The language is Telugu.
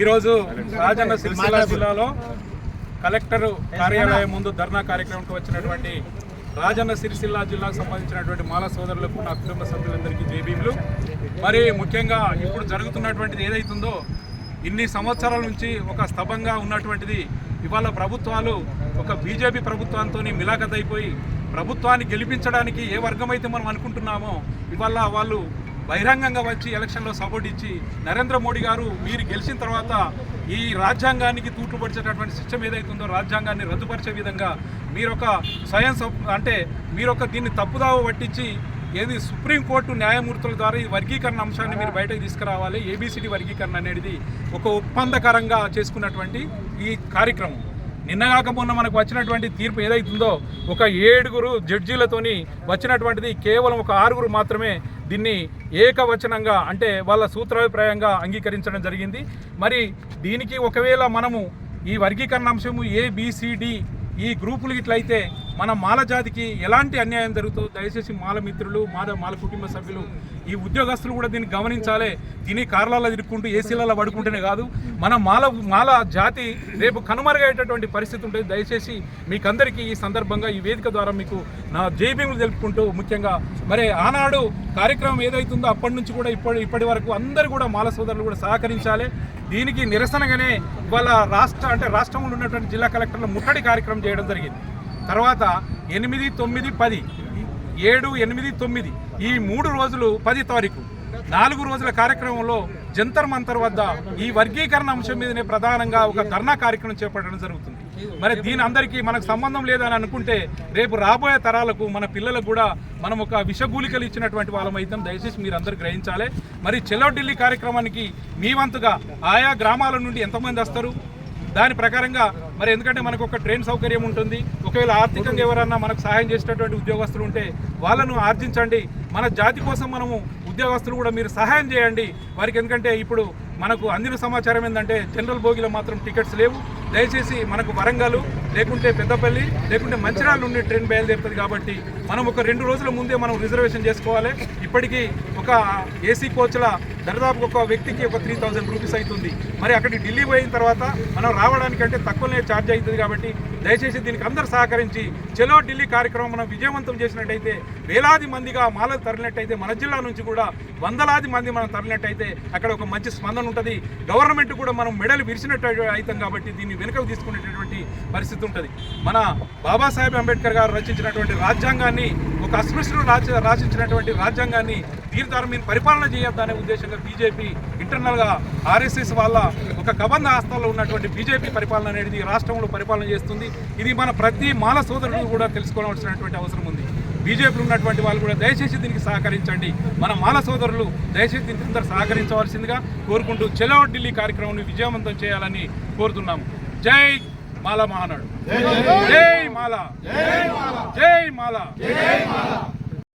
ఈరోజు రాజన్న సిరిసిల్ల జిల్లాలో కలెక్టర్ కార్యాలయం ముందు ధర్నా కార్యక్రమంకి వచ్చినటువంటి రాజన్న సిరిసిల్ల జిల్లాకు సంబంధించినటువంటి మాల సోదరులకు నా కుటుంబ సభ్యులందరికీ జేబీలు మరి ముఖ్యంగా ఇప్పుడు జరుగుతున్నటువంటిది ఏదైతుందో ఇన్ని సంవత్సరాల నుంచి ఒక స్తబంగా ఉన్నటువంటిది ఇవాళ ప్రభుత్వాలు ఒక బీజేపీ ప్రభుత్వంతో మిలాఖత్ అయిపోయి ప్రభుత్వాన్ని గెలిపించడానికి ఏ వర్గం అయితే మనం అనుకుంటున్నామో ఇవాళ వాళ్ళు బహిరంగంగా వచ్చి ఎలక్షన్లో సపోర్ట్ ఇచ్చి నరేంద్ర మోడీ గారు మీరు గెలిచిన తర్వాత ఈ రాజ్యాంగానికి తూట్లుపరిచేటటువంటి సిస్టమ్ ఏదైతుందో రాజ్యాంగాన్ని రద్దుపరిచే విధంగా మీరొక స్వయం సప్- అంటే మీరొక దీన్ని తప్పుదావ పట్టించి ఏది సుప్రీంకోర్టు న్యాయమూర్తుల ద్వారా ఈ వర్గీకరణ అంశాన్ని మీరు బయటకు తీసుకురావాలి ఏబిసిడి వర్గీకరణ అనేది ఒక ఒప్పందకరంగా చేసుకున్నటువంటి ఈ కార్యక్రమం. నిన్నగాక మొన్న మనకు వచ్చినటువంటి తీర్పు ఏదైతుందో ఒక ఏడుగురు జడ్జీలతోని వచ్చినటువంటిది కేవలం ఒక ఆరుగురు మాత్రమే దీన్ని ఏకవచనంగా అంటే వాళ్ళ సూత్రాభిప్రాయంగా అంగీకరించడం జరిగింది. మరి దీనికి ఒకవేళ మనము ఈ వర్గీకరణ అంశము ఏబిసిడి ఈ గ్రూపులు ఇట్లయితే మన మాల జాతికి ఎలాంటి అన్యాయం జరుగుతుందో దయచేసి మాల మిత్రులు మాల మాల కుటుంబ సభ్యులు ఈ ఉద్యోగస్తులు కూడా దీన్ని గమనించాలి. దీని కార్లలో తిరుక్కుంటూ ఏసీలలో పడుకుంటేనే కాదు. మన మాల మాల జాతి రేపు కనుమరుగయ్యేటటువంటి పరిస్థితి ఉంటుంది. దయచేసి మీకందరికీ ఈ సందర్భంగా ఈ వేదిక ద్వారా మీకు నా జైబీములు తెలుపుకుంటూ ముఖ్యంగా మరి ఆనాడు కార్యక్రమం ఏదైతుందో అప్పటి నుంచి కూడా ఇప్పటి ఇప్పటి వరకు అందరూ కూడా మాల సోదరులు కూడా సహకరించాలి. దీనికి నిరసనగానే ఇవాళ రాష్ట్ర అంటే రాష్ట్రంలో ఉన్నటువంటి జిల్లా కలెక్టర్లు ముట్టడి కార్యక్రమం చేయడం జరిగింది. తర్వాత ఎనిమిది తొమ్మిది పది ఏడు ఎనిమిది తొమ్మిది ఈ మూడు రోజులు పది తారీఖు. నాలుగు రోజుల కార్యక్రమంలో జంతర్ మంతర్ వద్ద ఈ వర్గీకరణ అంశం మీదనే ప్రధానంగా ఒక ధర్నా కార్యక్రమం చేపట్టడం జరుగుతుంది. మరి దీని అందరికీ మనకు సంబంధం లేదని అనుకుంటే రేపు రాబోయే తరాలకు మన పిల్లలకు కూడా మనం ఒక విషగూలికలు ఇచ్చినటువంటి వాళ్ళం అయితే దయచేసి మీరు అందరూ గ్రహించాలి. మరి చెలో ఢిల్లీ కార్యక్రమానికి మీ వంతుగా ఆయా గ్రామాల నుండి ఎంతమంది వస్తారు? దాని ప్రకారంగా మరి ఎందుకంటే మనకు ఒక ట్రైన్ సౌకర్యం ఉంటుంది ఒకవేళ ఆర్థికంగా ఎవరన్నా మనకు సహాయం చేసేటటువంటి ఉద్యోగస్తులు ఉంటే వాళ్ళను ఆర్జించండి. మన జాతి కోసం మనము ఉద్యోగస్తులు కూడా మీరు సహాయం చేయండి. వారికి ఎందుకంటే ఇప్పుడు మనకు అందిన సమాచారం ఏంటంటే జనరల్ బోగిలో మాత్రం టికెట్స్ లేవు. దయచేసి మనకు వరంగల్ లేకుంటే పెద్దపల్లి లేకుంటే మంచిర్యాల నుండి ట్రైన్ బయలుదేరుతుంది కాబట్టి మనం ఒక రెండు రోజుల ముందే మనం రిజర్వేషన్ చేసుకోవాలి. ఇప్పటికీ ఒక ఏసీ కోచ్ల దరిదాపు ఒక వ్యక్తికి ఒక త్రీ థౌజండ్ రూపీస్ అవుతుంది. మరి అక్కడికి ఢిల్లీ పోయిన తర్వాత మనం రావడానికి అంటే తక్కువనే ఛార్జ్ అవుతుంది కాబట్టి దయచేసి దీనికి అందరూ సహకరించి చెలో ఢిల్లీ కార్యక్రమం మనం విజయవంతం చేసినట్టయితే వేలాది మందిగా మాలలు తరలినట్టయితే మన జిల్లా నుంచి కూడా వందలాది మంది మనం తరలినట్టయితే అక్కడ ఒక మంచి స్పందన ఉంటుంది. గవర్నమెంట్ కూడా మనం మెడలు విరిచినట్టు అవుతాం కాబట్టి దీన్ని వెనుకకు తీసుకునేటటువంటి పరిస్థితి ఉంటుంది మన బాబాసాహెబ్ అంబేద్కర్ గారు రచించినటువంటి రాజ్యాంగాన్ని ఒక అస్పృశ్యుడు రాచ రాచించినటువంటి రాజ్యాంగాన్ని తీర్థారం మీద పరిపాలన చేయొద్దనే ఉద్దేశంగా బీజేపీ ఇంటర్నల్గా ఆర్ఎస్ఎస్ వాళ్ళ ఒక కబంధ హస్తాల్లో ఉన్నటువంటి బీజేపీ పరిపాలన అనేది రాష్ట్రంలో పరిపాలన చేస్తుంది. ఇది మన ప్రతి మాల సోదరుడు కూడా తెలుసుకోవాల్సినటువంటి అవసరం ఉంది. బీజేపీలో ఉన్నటువంటి వాళ్ళు కూడా దయచేసి దీనికి సహకరించండి. మన మాల సోదరులు దయచేసి దీనికి అందరూ సహకరించవలసిందిగా కోరుకుంటూ చెలో ఢిల్లీ కార్యక్రమాన్ని విజయవంతం చేయాలని కోరుతున్నాము. జై మాల మహానాడు. జై మాల. జై మాల.